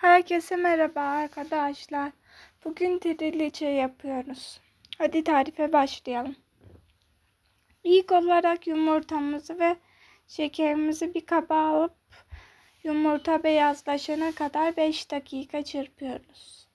Herkese merhaba arkadaşlar. Bugün triliçe yapıyoruz. Hadi tarife başlayalım. İlk olarak yumurtamızı ve şekerimizi bir kaba alıp yumurta beyazlaşana kadar 5 dakika çırpıyoruz.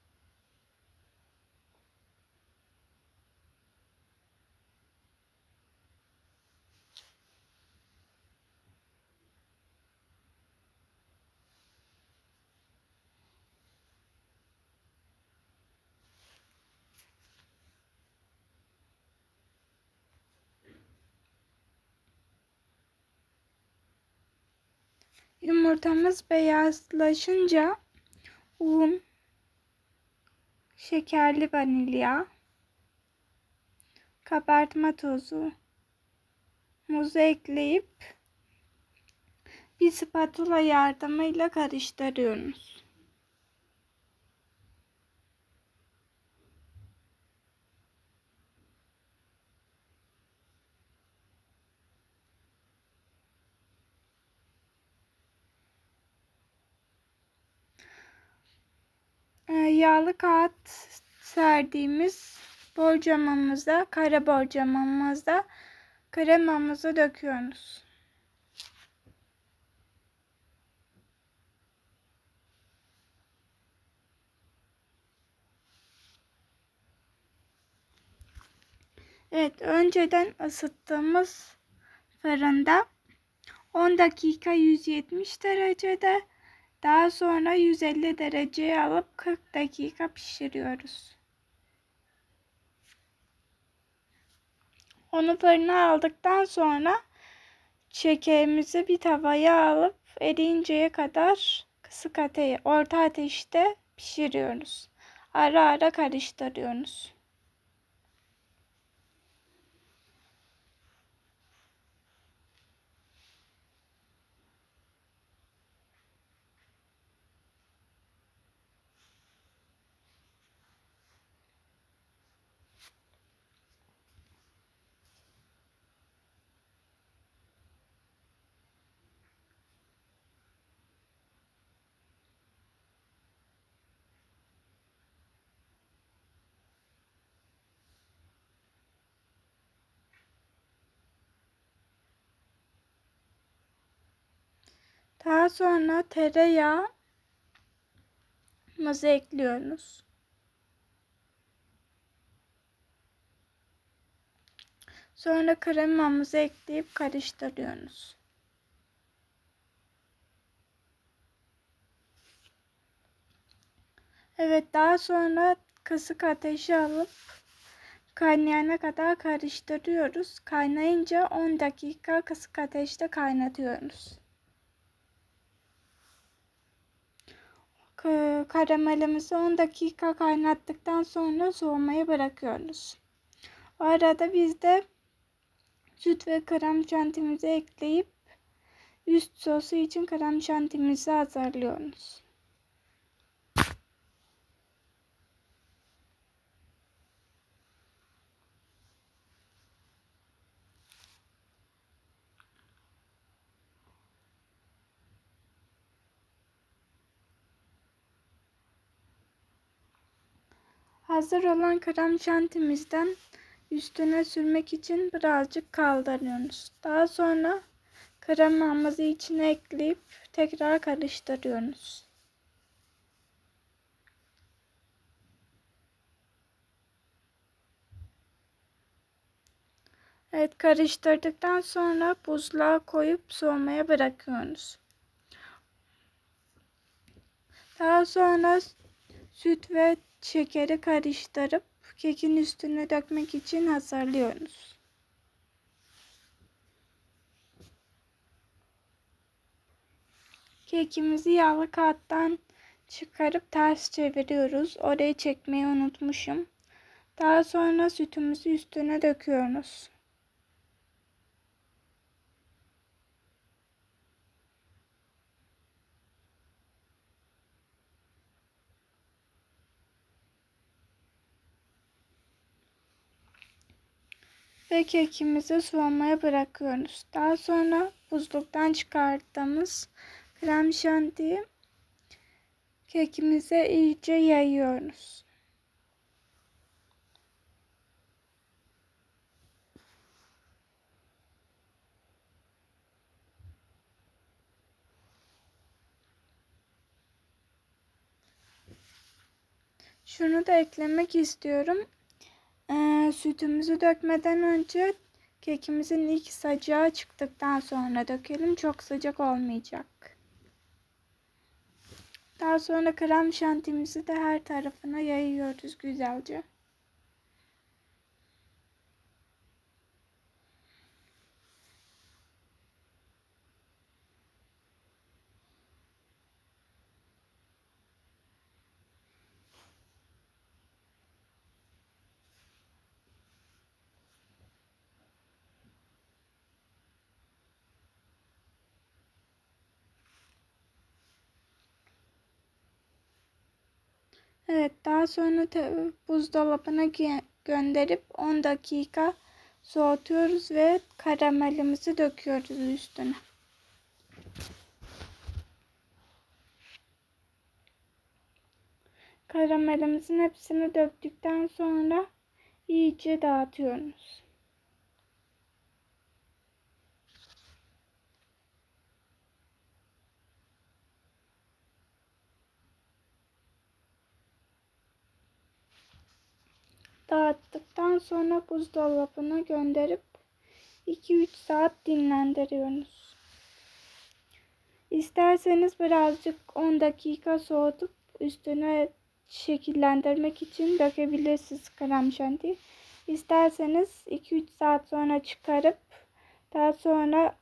Yumurtamız beyazlaşınca un, şekerli vanilya, kabartma tozu, muzu ekleyip bir spatula yardımıyla karıştırıyoruz. Yağlı kağıt serdiğimiz borcamamıza, kara borcamamıza kremamızı döküyoruz. Evet, önceden ısıttığımız fırında 10 dakika 170 derecede daha sonra 150 dereceye alıp 40 dakika pişiriyoruz. Onu fırına aldıktan sonra şekerimizi bir tavaya alıp eriyinceye kadar kısık ateşte, orta ateşte pişiriyoruz. Ara ara karıştırıyoruz. Daha sonra tereyağı mızı ekliyoruz. Sonra kremamızı ekleyip karıştırıyoruz. Evet daha sonra kısık ateşe alıp kaynayana kadar karıştırıyoruz. Kaynayınca 10 dakika kısık ateşte kaynatıyoruz. Karamelimizi 10 dakika kaynattıktan sonra soğumaya bırakıyoruz. O arada biz de süt ve krem şantimizi ekleyip üst sosu için krem şantimizi hazırlıyoruz. Hazır olan krem şantimizden üstüne sürmek için birazcık kaldırıyoruz. Daha sonra kremamızı içine ekleyip tekrar karıştırıyoruz. Evet karıştırdıktan sonra buzluğa koyup soğumaya bırakıyoruz. Daha sonra süt ve şekeri karıştırıp kekin üstüne dökmek için hazırlıyoruz. Kekimizi yağlı kağıttan çıkarıp ters çeviriyoruz. Orayı çekmeyi unutmuşum. Daha sonra sütümüzü üstüne döküyoruz. Ve kekimizi soğumaya bırakıyoruz. Daha sonra buzluktan çıkardığımız krem şantiyi kekimize iyice yayıyoruz. Şunu da eklemek istiyorum. Ee, sütümüzü dökmeden önce kekimizin ilk sıcağı çıktıktan sonra dökelim. Çok sıcak olmayacak. Daha sonra krem şantimizi de her tarafına yayıyoruz güzelce. Evet daha sonra buzdolabına gönderip 10 dakika soğutuyoruz ve karamelimizi döküyoruz üstüne. Karamelimizin hepsini döktükten sonra iyice dağıtıyoruz. Dağıttıktan sonra buzdolabına gönderip 2-3 saat dinlendiriyoruz. İsterseniz birazcık 10 dakika soğutup üstüne şekillendirmek için dökebilirsiniz krem şanti. İsterseniz 2-3 saat sonra çıkarıp daha sonra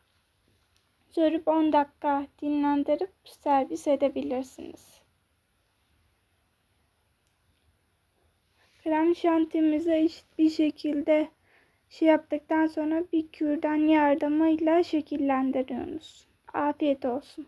sürüp 10 dakika dinlendirip servis edebilirsiniz. Krem şantimizi eşit bir şekilde şey yaptıktan sonra bir kürdan yardımıyla şekillendiriyoruz. Afiyet olsun.